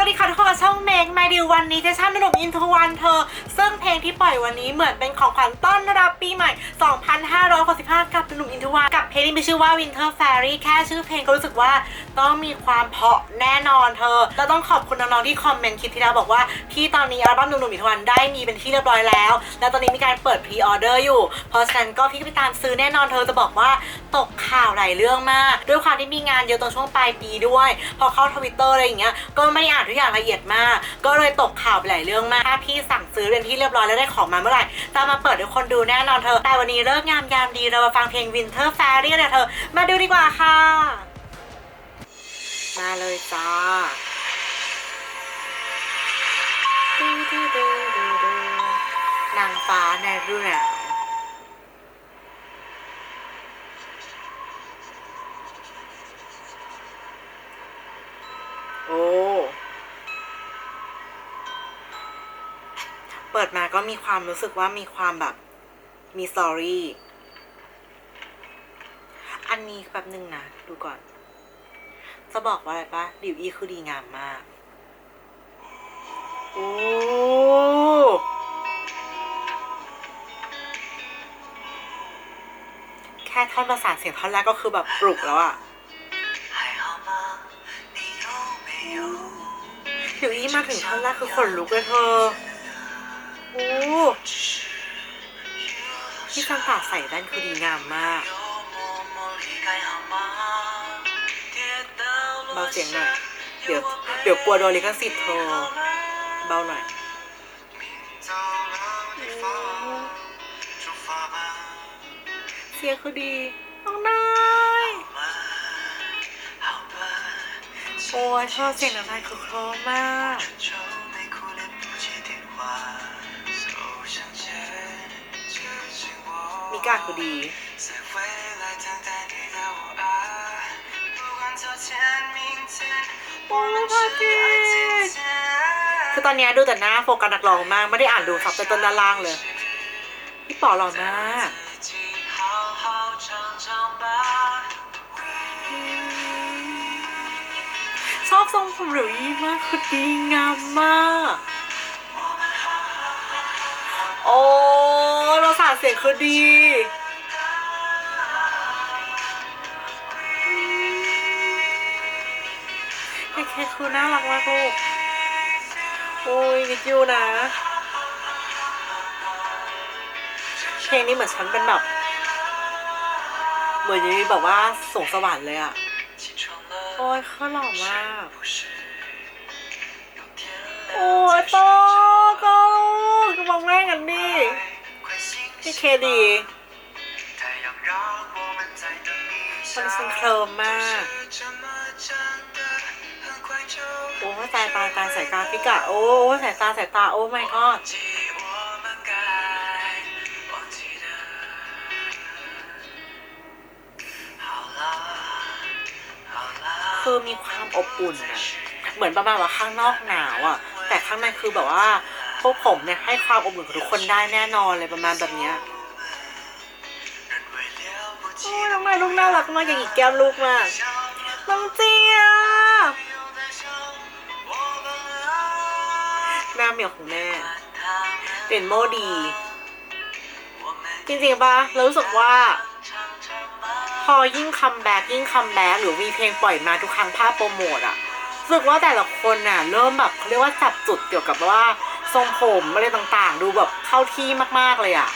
สวัสดีค่ะทุกคนกับช่องเมกมาดิววันนี้เจชั่นหนุ่มอินทวันเธอ ซึ่งเพลงที่ปล่อยวันนี้เหมือนเป็นของขวัญต้อนรับปีใหม่ 2565 กับหนุ่มอินทวันกับเพลงที่มีชื่อว่า Winter Fairy แค่ชื่อเพลงก็รู้สึกว่าต้องมีความเพาะแน่นอนเธอแล้วต้องขอบคุณน้องๆที่คอมเมนต์คลิปที่แล้วบอกว่าที่ตอนนี้อัลบั้มหนุ่มอินทวันได้มีเป็นที่เรียบร้อยแล้ว แล้วตอนนี้มีการเปิดพรีออเดอร์อยู่เพราะฉะนั้นก็พี่ก็ไปตามซื้อแน่นอนเธอจะบอกว่าตกข่าวหลายเรื่องมาก ด้วยความที่มีงานเยอะตอนช่วงปลายปีด้วย พอเข้าทวิตเตอร์อะไรอย่างเงี้ยก็ไม่ได้อ่านทุกอย่างละเอียดมาก ก็เลยตกข่าวไปหลายเรื่องมาก ถ้าพี่สั่งซื้อเป็นที่เรียบร้อยแล้วได้ของมาเมื่อไหร่จะมาเปิดให้คนดูแน่นอนเธอ แต่วันนี้เลิกงามยามดีเรามาฟังเพลง Winter Fairy กันเลยเธอ มาดูดีกว่าค่ะ มาเลยจ้าดูดูดูดูดูนางฟ้าในฤดูหนาว โอ้ เปิดมาก็มีความรู้สึกว่ามีความแบบมีสตอรี่ อันนี้แบบหนึ่งนะ ดูก่อน จะบอกว่าอะไรปะดิวอีคือดีงามมาก โอ้แค่ท่อนประสานเสียงท่อนแรกก็คือแบบปลุกแล้วอะดิวอีมาถึงท่อนแรกคือขนลุกเลยเธอ ค่ะ ใส่แว่นคือดีงามมากเบาเสียงหน่อย เดี๋ยวเดี๋ยวกลัวโดนลิขสิทธิ์โทรเบาหน่อยเสียงคือดีน้องนายโอ้ยชอบเสียงน้องนายคือคลอมาก ยากอาพอดี คือตอนนี้ดูแต่หน้าโฟกัสนักร้องมาก ไม่ได้อ่านดูซับแต่ต้นด้านล่างเลย พี่ป๋อหล่อมากชอบทรงผมหรือยีมากคือดีงามมาก โอ้เราสาเสียงคือดี แค่คือน่ารักมากลูกโอ้ยวิดยูนะเพลงนี้เหมือนฉันเป็นแบบ เหมือนอยู่แบบว่าส่งสวรรค์เลยอะโอ้ยเขาหล่อมาก โอ้ยต้น มองหน้ากันดิพี่เคดีคนซึงเคลิมมากโอ้ตายตายตายสายตาพี่กะโอ้สายตาสายตาโอ้ไม่ก็คือมีความอบอุ่นนะเหมือนประมาณว่าข้างนอกหนาวอะแต่ข้างในคือแบบว่า พวกผมเนี่ยให้ความอบอุ่นกับทุกคนได้แน่นอนเลยประมาณแบบเนี้ยโอ้ยน้ไมลูกน่ารักมากอย่างอีกแก้มลูกมากน้องเจี๊ยบหน้าเหมียวของแม่เปลี่ยนโมดี จริงๆปะเรารู้สึกว่า พอยิ่งคัมแบ็กยิ่งคัมแบ็กหรือมีเพลงปล่อยมาทุกครั้งภาพโปรโมทอะรู้สึกว่าแต่ละคนน่ะ เริ่มแบบเรียกว่าจับจุดเกี่ยวกับว่า ทรงผมอะไรต่างๆ ดูแบบเข้าที่มากๆเลยอะ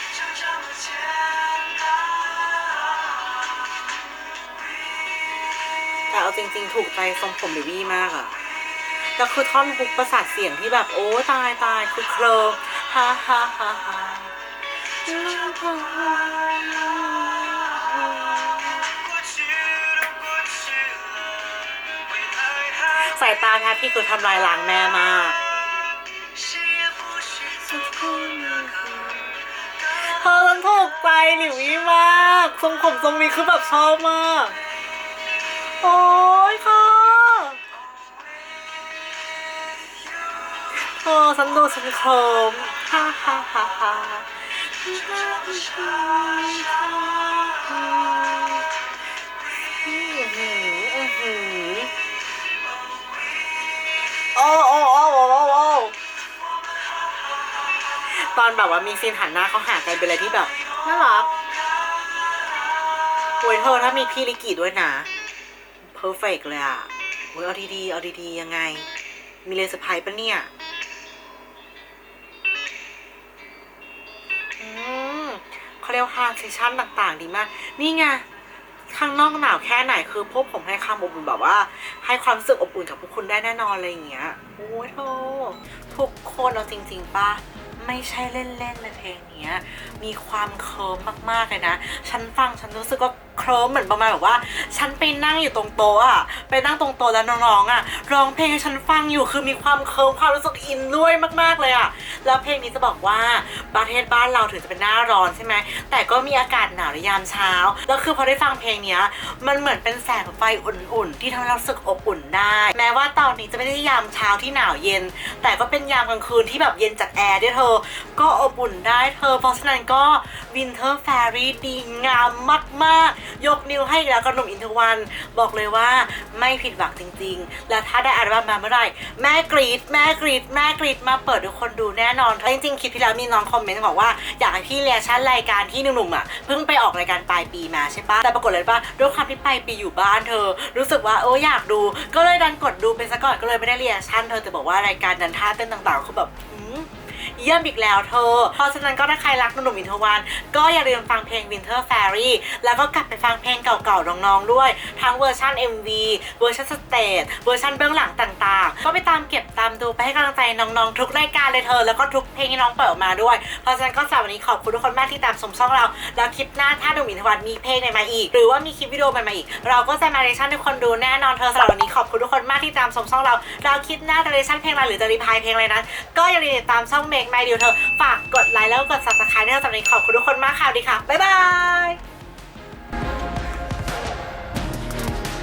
แต่เอาจริงๆ ถูกใจทรงผมเดวี่มากอะแต่คือท่อนฮุกประสาทเสียงที่แบบ โอ้ตายตายคือเคลฮ่าฮ่าาฮ่าสายตาแพทที่คือทำลายหลังแม่มาก เธอฉันถูกใจหลิวอี้มากทรงผมทรงนี้คือแบบชอบมาก โอ้ยค่ะเธอสันดูฉันเคมฮ่าฮ่าฮ่าฮ่า ตอนแบบว่ามีซีนหันหน้าเขาหากันเป็นอะไรที่แบบน่ารักโอ้ยเธอถ้ามีพี่ลิกิด้วยนะเพอร์เฟกเลยอะโอ้ยเอาดีๆเอาดีๆยังไง มีเลสไพรส์ปะเนี่ยอืมเขาเรียกว่าเซสชั่นต่างๆ ดีมาก นี่ไงข้างนอกหนาวแค่ไหนคือพวกผมให้ควาอบอุ่นแบบว่า ให้ความรู้สึกอบอุ่นกับพวกคุณได้แน่นอนอะไรอย่างเงี้ย โอ้ยโธ่ทุกคนเอาจริง ๆป่ะ ไม่ใช่เล่นๆเลยเพลงนี้มีความเคิร์มมากๆเลยนะ ฉันฟังฉันรู้สึกว่าเคลิ้มเหมือนประมาณแบบว่า ฉันไปนั่งอยู่ตรงโต๊ะอะไปนั่งตรงโต๊ะแล้วน้องๆอะร้องเพลงให้ฉันฟังอยู่คือมีความเคิร์มความรู้สึกอินด้วยมากๆเลยอะแล้วเพลงนี้จะบอกว่าประเทศบ้านเราถึงจะเป็นหน้าร้อนใช่ไหมแต่ก็มีอากาศหนาวในยามเช้าแล้วคือพอได้ฟังเพลงเนี้ย มันเหมือนเป็นแสงไฟอุ่นๆ ที่ทำให้เราสึกอบอุ่นได้ แม้ว่าตอนนี้จะไม่ได้ยามเช้าที่หนาวเย็น แต่ก็เป็นยามกลางคืนที่แบบเย็นจากแอร์ด้วยเธอก็อบอุ่นได้เธอ เพราะฉะนั้นก็ Winter Fairy ดีงามมาก ๆ ยกนิ้วให้แล้วกับหนุ่มอินทวัน บอกเลยว่าไม่ผิดหวังจริง ๆ และถ้าได้อัลบั้มมาเมื่อไหร่ แม่กรีดแม่กรีดแม่กรีดมาเปิดให้คนดูแน่นอนจริงๆคลิปที่แล้วมีน้องคอมเมนต์บอกว่าอยากให้พี่เรียชั่นรายการที่หนุ่มๆอะเพิ่งไปออกรายการปลายปีมาใช่ปะแต่ปรากฏเลยว่าด้วยความที่ปลายปีอยู่บ้านเธอ รู้สึกว่าเอออยากดู ก็เลยดันกดดูไปซะก่อนก็เลยไม่ได้เรียชั่นเธอแต่บอกว่ารายการนันท่าเต้นต่างๆคือแบบ เยี่ยมอีกแล้วเธอ เพราะฉะนั้นก็ถ้าใครรักหนุ่มอินทวันก็อย่าลืมฟังเพลง Winter Fairy แล้วก็กลับไปฟังเพลงเก่าๆน้องๆด้วย ทั้งเวอร์ชัน MV เวอร์ชันสเตจเวอร์ชันเบื้องหลังต่างๆ ก็ไปตามเก็บตามดูไปให้กำลังใจน้องๆ ทุกรายการเลยเธอ แล้วก็ทุกเพลงที่น้องเปิดออกมาด้วย เพราะฉะนั้นก็สำหรับวันนี้ขอบคุณทุกคนมากที่ตามชมช่องเรา แล้วคลิปหน้าถ้าหนุ่มอินทวันมีเพลงใหม่มาอีก หรือว่ามีคลิปวิดีโอใหม่มาอีก เราก็จะมาเรชั่นให้คนดูแน่นอนเธอสำหรับวันนี้ขอบคุณทุกคนมากที่ตามชมช่องเราเราคลิปหน้าจะเรชั่นเพลงอะไรหรือจะรีพายเพลงอะไรนั้นก็อย่าลืมติดตามช่อง Make My Deal เธอ ฝากกดไลค์แล้วก็กด subscribe ด้วยสำหรับวันนี้ขอบคุณทุกคนมากค่ะดีค่ะ บ๊ายบาย